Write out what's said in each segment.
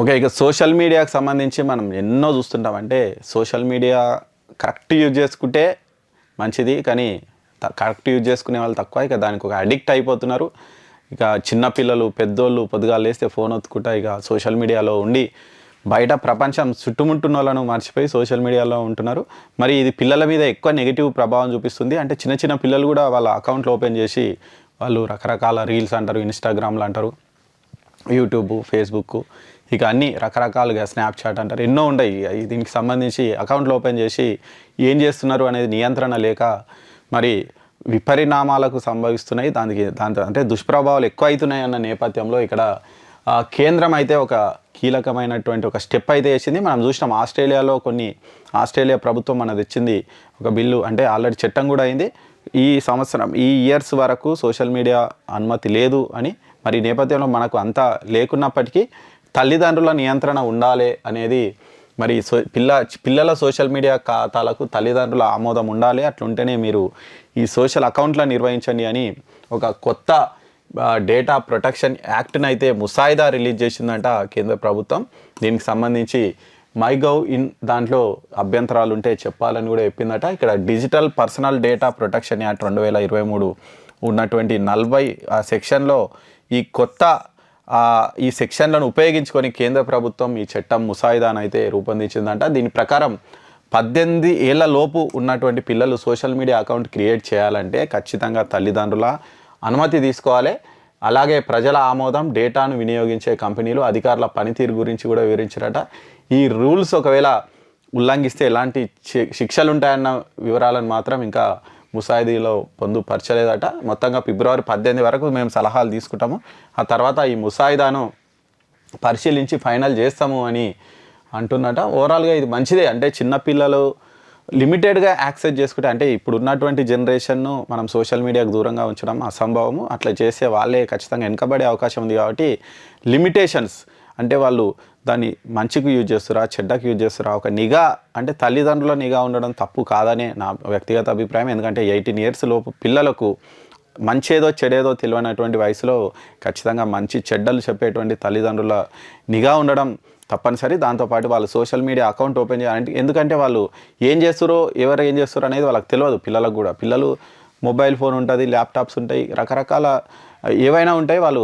Okay ఇక social మీడియాకి సంబంధించి మనం ఎన్నో చూస్తుంటాం. అంటే సోషల్ మీడియా కరెక్ట్ యూజ్ చేసుకుంటే మంచిది కానీ కరెక్ట్ యూజ్ చేసుకునే వాళ్ళు తక్కువ. ఇక దానికి ఒక అడిక్ట్ అయిపోతున్నారు. ఇక చిన్నపిల్లలు పెద్దోళ్ళు పొద్దుగాలు లేస్తే ఫోన్ ఒత్తుకుంటా ఇక సోషల్ మీడియాలో ఉండి బయట ప్రపంచం చుట్టుముట్టున్న వాళ్ళను మర్చిపోయి సోషల్ మీడియాలో ఉంటున్నారు. మరి ఇది పిల్లల మీద ఎక్కువ నెగిటివ్ ప్రభావం చూపిస్తుంది. అంటే చిన్న చిన్న పిల్లలు కూడా వాళ్ళ అకౌంట్లు ఓపెన్ చేసి వాళ్ళు రకరకాల రీల్స్ అంటారు ఇన్స్టాగ్రామ్లు అంటారు. యూట్యూబ్ ఫేస్బుక్ ఇక అన్ని రకరకాలుగా స్నాప్చాట్ అంటారు. ఎన్నో ఉన్నాయి దీనికి సంబంధించి అకౌంట్లు ఓపెన్ చేసి ఏం చేస్తున్నారు అనేది నియంత్రణ లేక మరి విపరిణామాలకు సంభవిస్తున్నాయి. దానికి దాంతో అంటే దుష్ప్రభావాలు ఎక్కువ అవుతున్నాయి అన్న నేపథ్యంలో ఇక్కడ కేంద్రం అయితే ఒక కీలకమైనటువంటి ఒక స్టెప్ అయితే వేసింది. మనం చూసినాం ఆస్ట్రేలియాలో కొన్ని ఆస్ట్రేలియా ప్రభుత్వం మనది ఇచ్చింది ఒక బిల్లు అంటే ఆల్రెడీ చట్టం కూడా అయింది. ఈ సంవత్సరం ఈ ఇయర్స్ వరకు సోషల్ మీడియా అనుమతి లేదు అని మరి ఈ నేపథ్యంలో మనకు అంతా లేకున్నప్పటికీ తల్లిదండ్రుల నియంత్రణ ఉండాలి అనేది మరి సో పిల్ల పిల్లల సోషల్ మీడియా ఖాతాలకు తల్లిదండ్రుల ఆమోదం ఉండాలి. అట్లుంటేనే మీరు ఈ సోషల్ అకౌంట్ల నిర్వహించండి అని ఒక కొత్త డేటా ప్రొటెక్షన్ యాక్ట్ని అయితే ముసాయిదా రిలీజ్ చేసిందంట కేంద్ర ప్రభుత్వం. దీనికి సంబంధించి మైగవ్ ఇన్ దాంట్లో అభ్యంతరాలు ఉంటే చెప్పాలని కూడా చెప్పిందట. ఇక్కడ digital personal data protection act రెండు వేల ఇరవై మూడు ఉన్నటువంటి నలభై ఆ సెక్షన్లో ఈ కొత్త ఈ సెక్షన్లను ఉపయోగించుకొని కేంద్ర ప్రభుత్వం ఈ చట్టం ముసాయిదాను అయితే రూపొందించిందంట. దీని ప్రకారం పద్దెనిమిది ఏళ్ళ లోపు ఉన్నటువంటి పిల్లలు సోషల్ మీడియా అకౌంట్ క్రియేట్ చేయాలంటే ఖచ్చితంగా తల్లిదండ్రుల అనుమతి తీసుకోవాలి. అలాగే ప్రజల ఆమోదం డేటాను వినియోగించే కంపెనీలు అధికారుల పనితీరు గురించి కూడా వివరించారట. ఈ రూల్స్ ఒకవేళ ఉల్లంఘిస్తే ఎలాంటి శిక్షలు ఉంటాయన్న వివరాలను మాత్రం ఇంకా ముసాయిదీలో పొందుపరచలేదట మొత్తంగా ఫిబ్రవరి పద్దెనిమిది వరకు మేము సలహాలు తీసుకుంటాము. ఆ తర్వాత ఈ ముసాయిదాను పరిశీలించి ఫైనల్ చేస్తాము అని అంటున్నట. ఓవరాల్గా ఇది మంచిదే. అంటే చిన్నపిల్లలు లిమిటెడ్గా యాక్సెస్ చేసుకుంటే అంటే ఇప్పుడు ఉన్నటువంటి జనరేషన్ను మనం సోషల్ మీడియాకు దూరంగా ఉంచడం అసంభవము. అట్లా చేసే వాళ్ళే ఖచ్చితంగా వెనుకబడే అవకాశం ఉంది కాబట్టి లిమిటేషన్స్ అంటే వాళ్ళు దాన్ని మంచికి యూజ్ చేస్తురా చెడ్డకి యూజ్ చేస్తురా ఒక నిఘా అంటే తల్లిదండ్రుల నిఘా ఉండడం తప్పు కాదనే నా వ్యక్తిగత అభిప్రాయం. ఎందుకంటే ఎయిటీన్ ఇయర్స్ లోపు పిల్లలకు మంచేదో చెడేదో తెలియనటువంటి వయసులో ఖచ్చితంగా మంచి చెడ్డలు చెప్పేటువంటి తల్లిదండ్రుల నిఘా ఉండడం తప్పనిసరి. దాంతోపాటు వాళ్ళు సోషల్ మీడియా అకౌంట్ ఓపెన్ చేయాలంటే ఎందుకంటే వాళ్ళు ఏం చేస్తారో ఎవరు ఏం చేస్తారో అనేది వాళ్ళకి తెలియదు పిల్లలకు కూడా. పిల్లలు మొబైల్ ఫోన్ ఉంటుంది ల్యాప్టాప్స్ ఉంటాయి రకరకాల ఏవైనా ఉంటాయి వాళ్ళు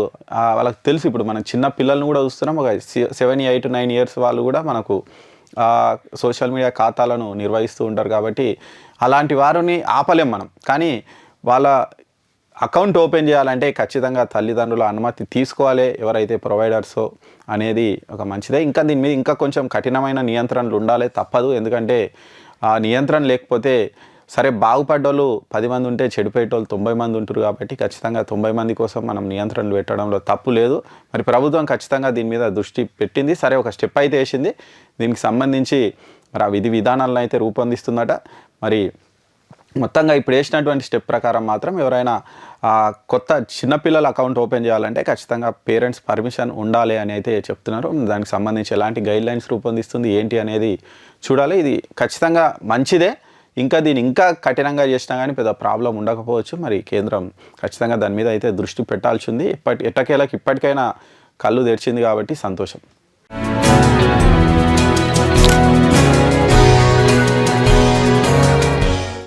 వాళ్ళకి తెలుసు. ఇప్పుడు మనం చిన్న పిల్లల్ని కూడా చూస్తున్నాం ఒక సెవెన్ ఎయిట్ నైన్ ఇయర్స్ వాళ్ళు కూడా మనకు సోషల్ మీడియా ఖాతాలను నిర్వహిస్తూ ఉంటారు కాబట్టి అలాంటి వారిని ఆపలేం మనం. కానీ వాళ్ళ అకౌంట్ ఓపెన్ చేయాలంటే ఖచ్చితంగా తల్లిదండ్రుల అనుమతి తీసుకోవాలి ఎవరైతే ప్రొవైడర్సో అనేది ఒక మంచిదే. ఇంకా దీని మీద ఇంకా కొంచెం కఠినమైన నియంత్రణలు ఉండాలి తప్పదు. ఎందుకంటే ఆ నియంత్రణ లేకపోతే సరే బాగుపడ్డోళ్ళు పది మంది ఉంటే చెడిపోయేటోళ్ళు తొంభై మంది ఉంటారు కాబట్టి ఖచ్చితంగా తొంభై మంది కోసం మనం నియంత్రణలు పెట్టడంలో తప్పు లేదు. మరి ప్రభుత్వం ఖచ్చితంగా దీని మీద దృష్టి పెట్టింది. సరే ఒక స్టెప్ అయితే వేసింది. దీనికి సంబంధించి మరి ఆ విధి విధానాలను అయితే రూపొందిస్తుందట. మరి మొత్తంగా ఇప్పుడు వేసినటువంటి స్టెప్ ప్రకారం మాత్రం ఎవరైనా కొత్త చిన్నపిల్లల అకౌంట్ ఓపెన్ చేయాలంటే ఖచ్చితంగా పేరెంట్స్ పర్మిషన్ ఉండాలి అని అయితే చెప్తున్నారు. దానికి సంబంధించి ఎలాంటి గైడ్ లైన్స్ రూపొందిస్తుంది ఏంటి అనేది చూడాలి. ఇది ఖచ్చితంగా మంచిదే. ఇంకా దీన్ని ఇంకా కఠినంగా చేసినా కానీ పెద్ద ప్రాబ్లం ఉండకపోవచ్చు. మరి కేంద్రం ఖచ్చితంగా దాని మీద అయితే దృష్టి పెట్టాల్సి ఉంది. ఇప్పటి ఎట్టకేలకు ఇప్పటికైనా కళ్ళు తెరిచింది కాబట్టి సంతోషం.